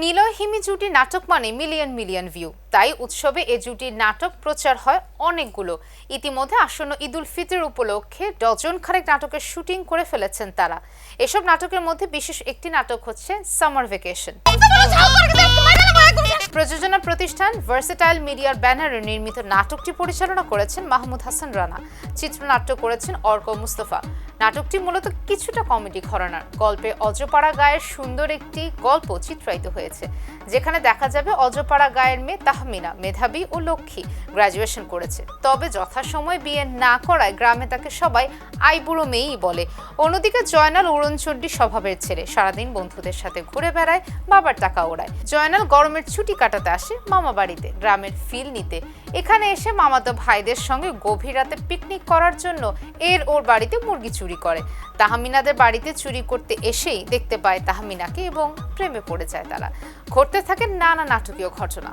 নিলয় হিমি জুটি নাটক মানে মিলিয়ন মিলিয়ন ভিউ তাই উৎসবে এ জুটির নাটক প্রচার হয় অনেকগুলো। ইতিমধ্যে আসন্ন ঈদুল ফিতর উপলক্ষে ডজন খানেক নাটকের শুটিং করে ফেলেছেন তারা। এসব নাটকের মধ্যে বিশেষ একটি নাটক হচ্ছে সামার ভেকেশন প্রযোজনা প্রতিষ্ঠান ভার্সেটাইল মিডিয়ার ব্যানারে নির্মিত নাটকটি পরিচালনা করেছেন মাহমুদ হাসান রানা। চিত্রনাট্য করেছেন অর্ক মুস্তফা। নাটকটি মূলত কিছুটা কমেডি ঘরানার। গল্পে অজপাড়া গায়ের সুন্দর একটি গল্প চিত্রায়িত হয়েছে, যেখানে দেখা যাবে অজপাড়া গায়ের মেয়ে তাহমিনা, মেধাবী ও লক্ষ্মী গ্রাজুয়েশন করেছে। তবে যথাসময়ে বিয়ে না করায় গ্রামে তাকে সবাই আইবুড়ো মেয়েই বলে। অন্যদিকে জয়নাল উড়নচণ্ডী স্বভাবের ছেলে, সারাদিন বন্ধুদের সাথে ঘুরে বেড়ায়, বাবার টাকা ওড়ায়। জয়নাল গরমের ছুটি কাটাতে আসে মামা বাড়িতে, গ্রামের ফিল নিতে। এখানে এসে মামাতো ভাইদের সঙ্গে গভীর রাতে পিকনিক করার জন্য এর ওর বাড়িতে মুরগি চুরি করে। তাহমিনাদের বাড়িতে চুরি করতে এসেই দেখতে পায় তাহমিনাকে এবং প্রেমে পড়ে যায় তারা। ঘটতে থাকে নানা নাটকীয় ঘটনা।